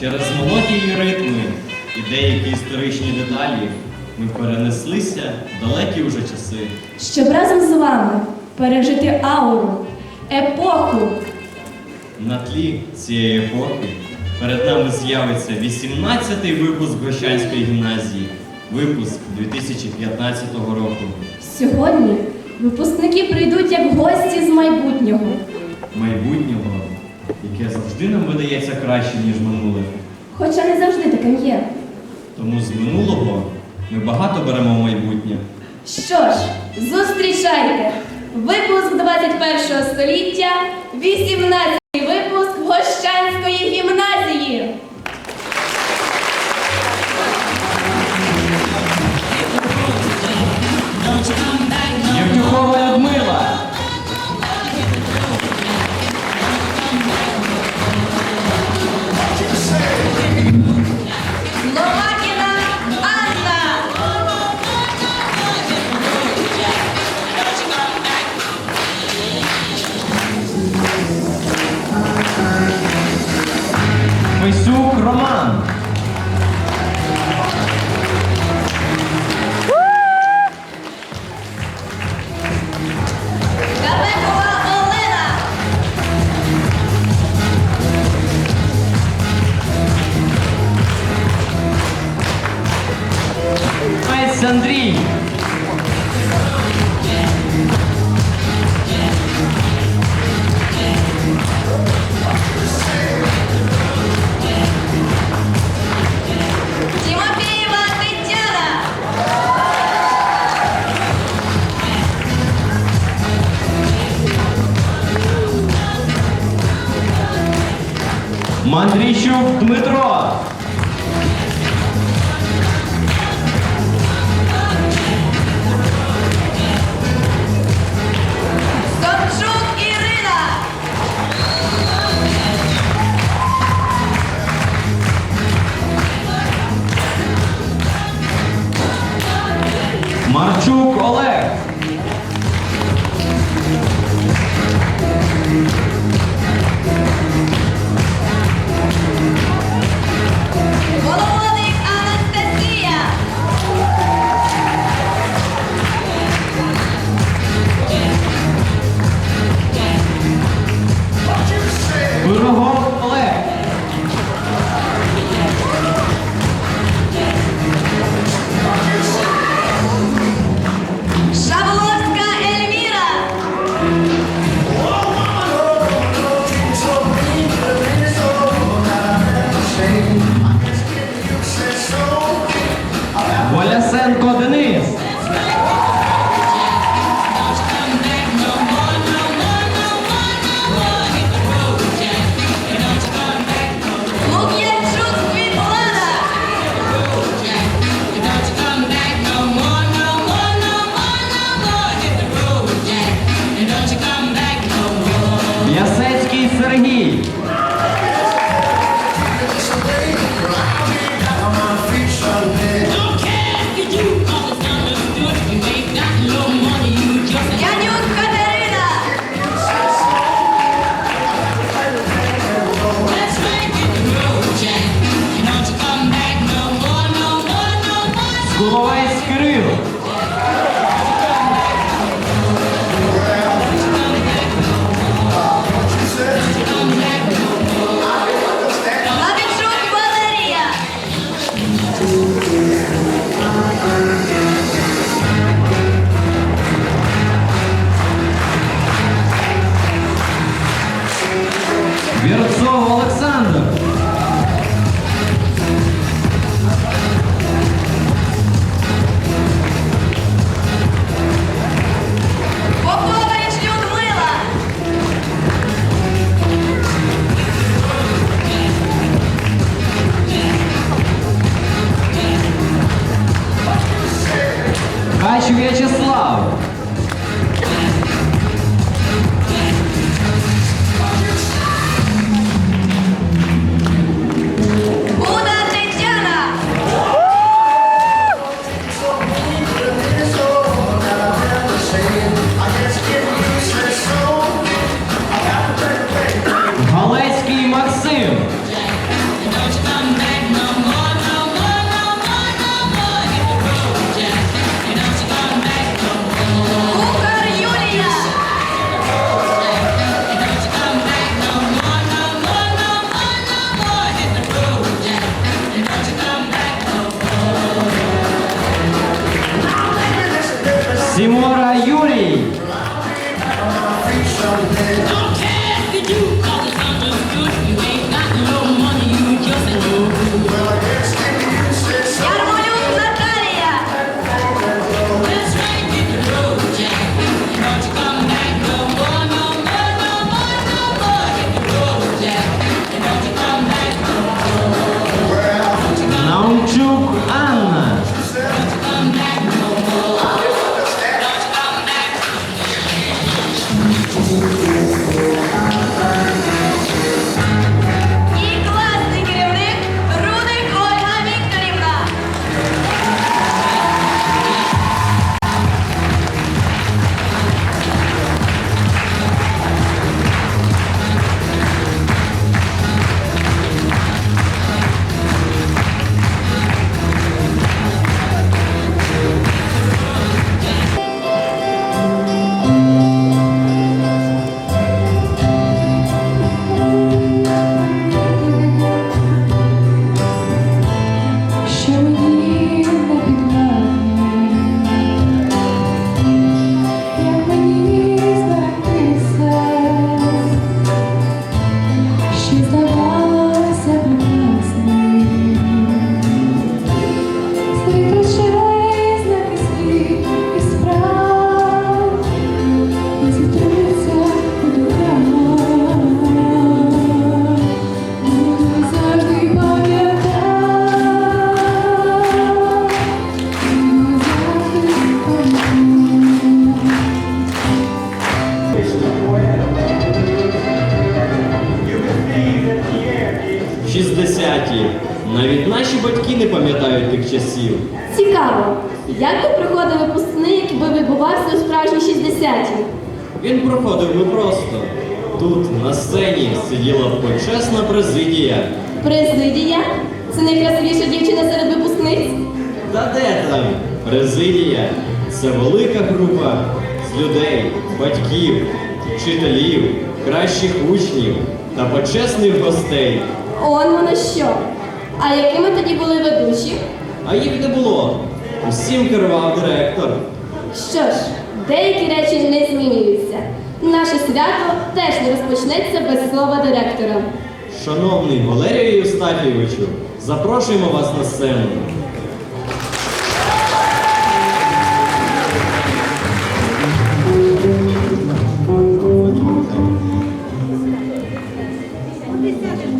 Через мелодії і ритми і деякі історичні деталі ми перенеслися в далекі уже часи. щоб разом з вами пережити ауру, епоху. На тлі цієї епохи перед нами з'явиться 18-й випуск Гощанської гімназії, випуск 2015 року. Сьогодні випускники прийдуть як гості з майбутнього. Майбутнього, яке завжди нам видається краще, ніж минуле. Хоча не завжди таким є. Тому з минулого ми багато беремо в майбутнє. Що ж, зустрічайте! Випуск 21 століття, 18 Просто. Тут, на сцені, сиділа почесна президія. Президія? Це найкрасивіша дівчина серед випускниць? Та де там? Президія це велика група з людей, батьків, вчителів, кращих учнів та почесних гостей. Он воно що? А якими тоді були ведучі? А їх не було. Усім керував директор. Що ж, деякі речі не змінюються. Наше свято теж не розпочнеться без слова директора. Шановний Валерію Євстафійовичу, запрошуємо вас на сцену.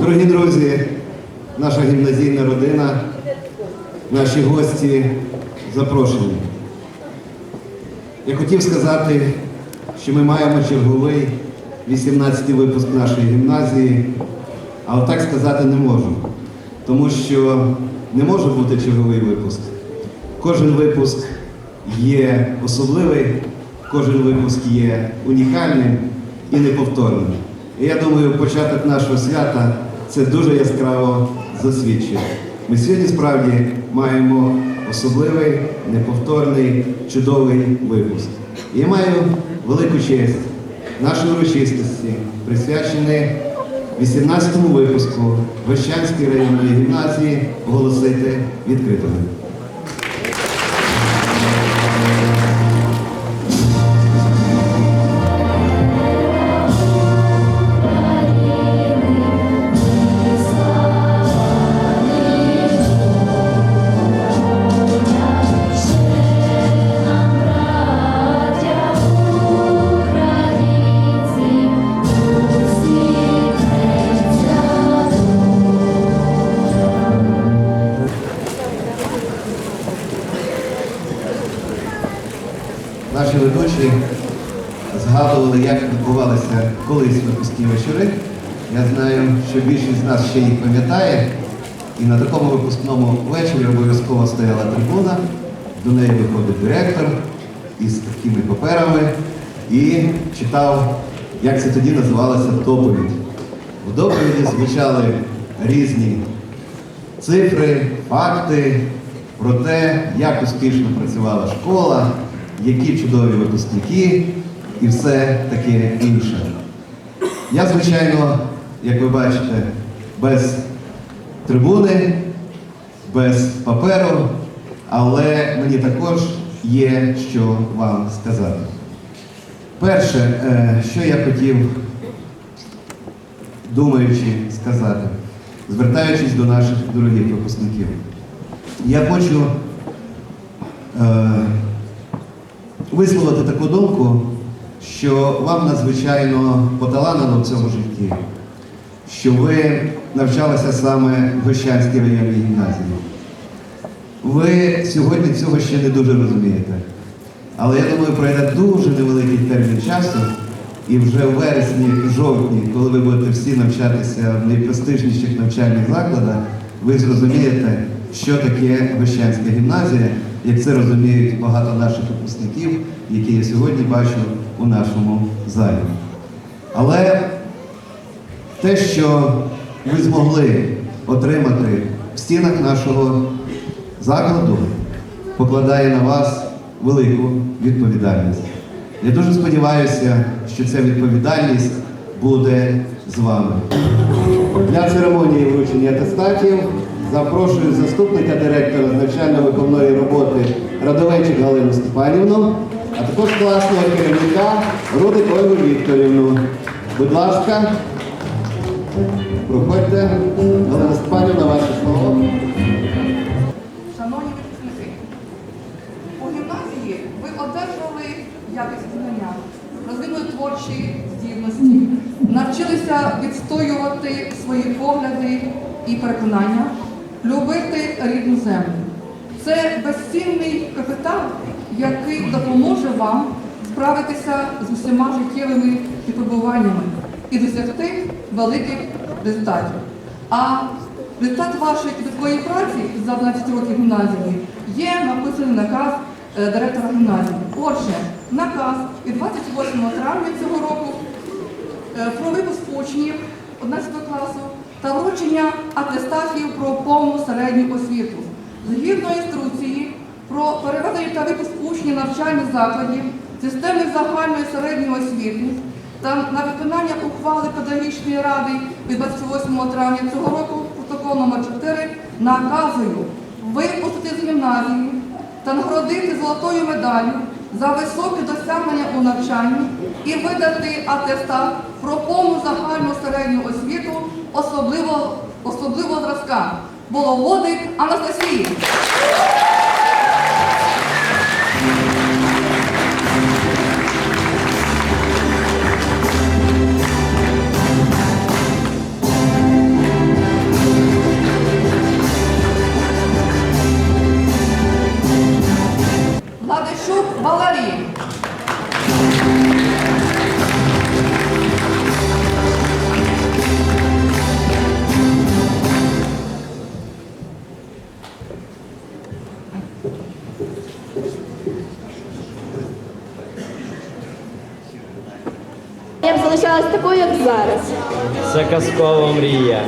Дорогі друзі, наша гімназійна родина, наші гості запрошені. Я хотів сказати, що ми маємо черговий 18-й випуск нашої гімназії, але так сказати не можу, тому що не може бути черговий випуск. Кожен випуск є особливий, кожен випуск є унікальним і неповторним. І я думаю, початок нашого свята це дуже яскраво засвідчує. Ми сьогодні справді маємо особливий, неповторний, чудовий випуск. І я маю велику честь нашої урочистості, присвячені 18-му випуску Вещанської районної гімназії, оголосити відкритими. Випускні вечори. Я знаю, що більшість з нас ще їх пам'ятає. І на такому випускному вечорі обов'язково стояла трибуна, до неї виходить директор із такими паперами і читав, як це тоді називалося доповідь. В доповіді звучали різні цифри, факти про те, як успішно працювала школа, які чудові випускники і все таке інше. Я, звичайно, як ви бачите, без трибуни, без паперу, але мені також є що вам сказати. Перше, е, що я хотів, думаючи сказати, звертаючись до наших дорогих випускників, я хочу е, висловити таку думку, що вам надзвичайно поталанено в цьому житті, що ви навчалися саме в Гощанській районній гімназії. Ви сьогодні цього ще не дуже розумієте. Але я думаю, пройде дуже невеликий термін часу, і вже в вересні, жовтні, коли ви будете всі навчатися в найпрестижніших навчальних закладах, ви зрозумієте, що таке Вищанська гімназія, як це розуміють багато наших випускників, які я сьогодні бачу у нашому залі. Але те, що ви змогли отримати в стінах нашого закладу, покладає на вас велику відповідальність. Я дуже сподіваюся, що ця відповідальність буде з вами. Для церемонії вручення атестатів запрошую заступника директора з навчально-виховної роботи Радовечик Галину Степанівну, а також класного керівника Рудик Ольгу Вікторівну. Будь ласка, проходьте. Галина Степанівна, ваше слово. Шановні випускники, у гімназії ви одержали якісні знання, розвинули творчі здібності, навчилися відстоювати свої погляди і переконання, любити рідну землю. Це безцінний капітал, який допоможе вам справитися з усіма життєвими випробуваннями і досягти великих результатів. А результат вашої підліткової праці за 12 років гімназії є написаний наказ е, директора гімназії. Отже, наказ від 28 травня цього року е, про випуск учнів 11 класу та вручення атестатів про повну середню освіту. Згідно інструкції про переведення та випуск учнів навчальних закладів, системи загальної середньої освіти та на виконання ухвали педагогічної ради від 28 травня цього року протокол номер 4 наказую випустити з гімназії та нагородити золотою медаллю за високі досягнення у навчанні і видати атестат про повну загальну середню освіту особливо, особливого зразка Воловодик Анастасії. Такою, як зараз. Це казкова мрія.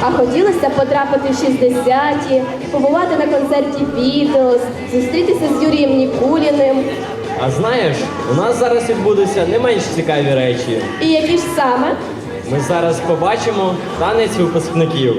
А хотілося потрапити в 60-ті, побувати на концерті Бітлз, зустрітися з Юрієм Нікуліним. А знаєш, у нас зараз відбудуться не менш цікаві речі. І які ж саме? Ми зараз побачимо танець випускників.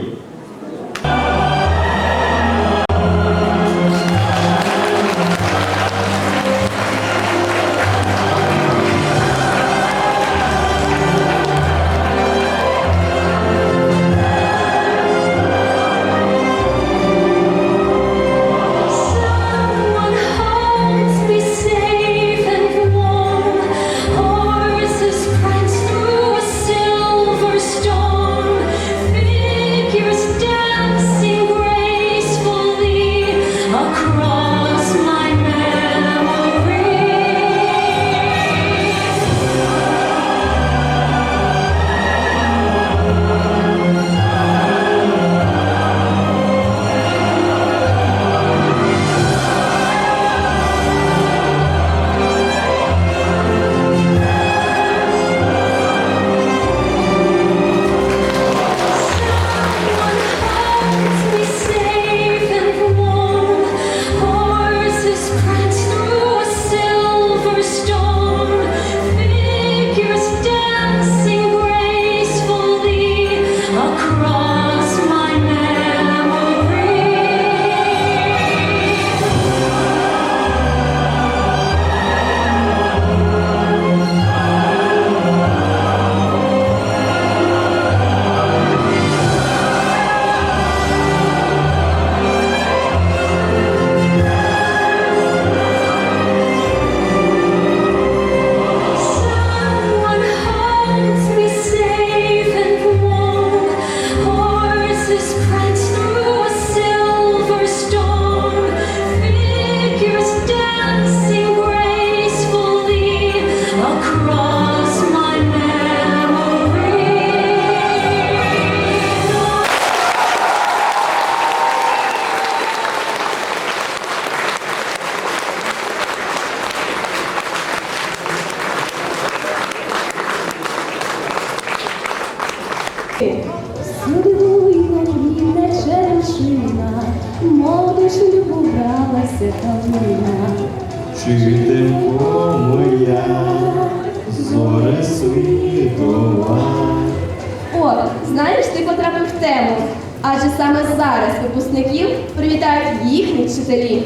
Адже саме зараз випускників привітають їхні вчителі.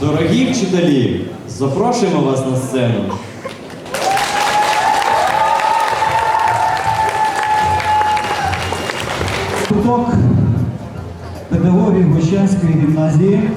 Дорогі вчителі, запрошуємо вас на сцену. Куток педагогів Гущанської гімназії.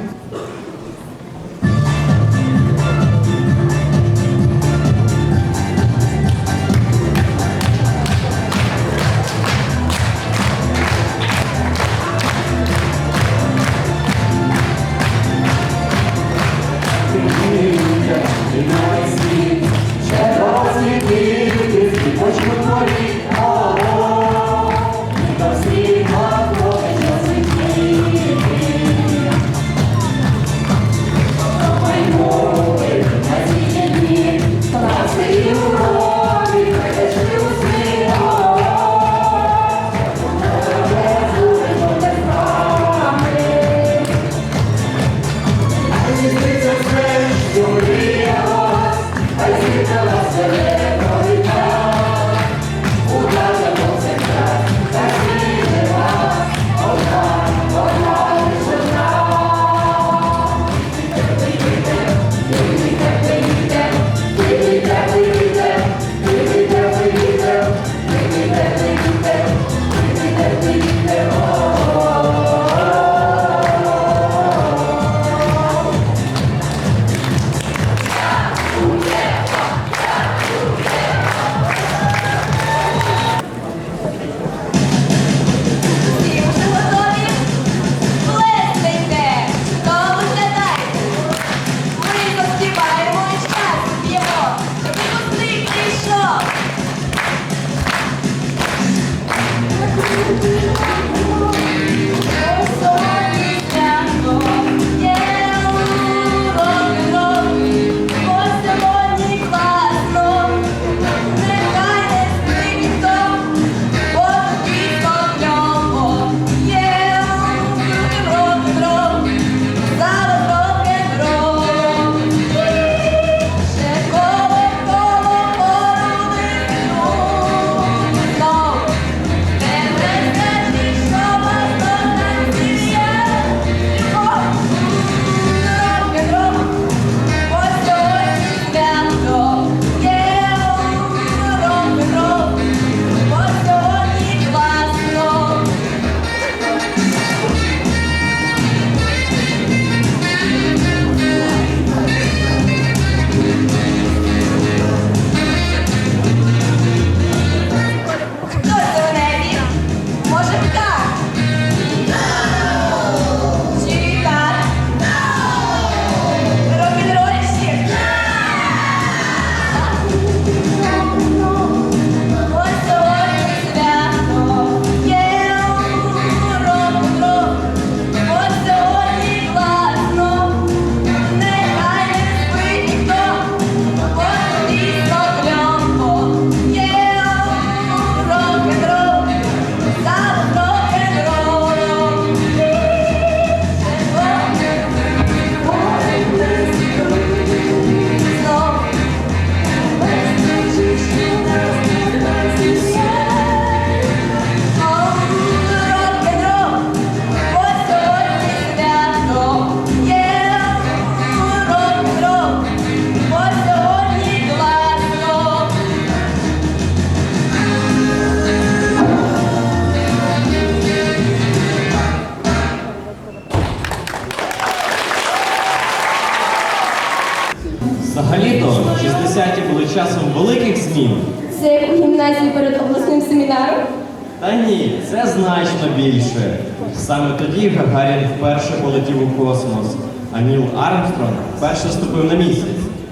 Це значно більше. Саме тоді Гагарін вперше полетів у космос, а Ніл Армстронг вперше ступив на місяць.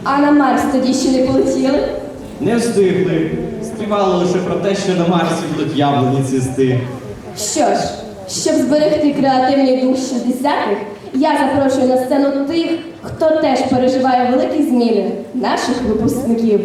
А на Марс тоді ще не полетіли? Не встигли. Співали лише про те, що на Марсі будуть яблуні цвісти. Що ж, щоб зберегти креативний дух 60-х, я запрошую на сцену тих, хто теж переживає великі зміни наших випускників.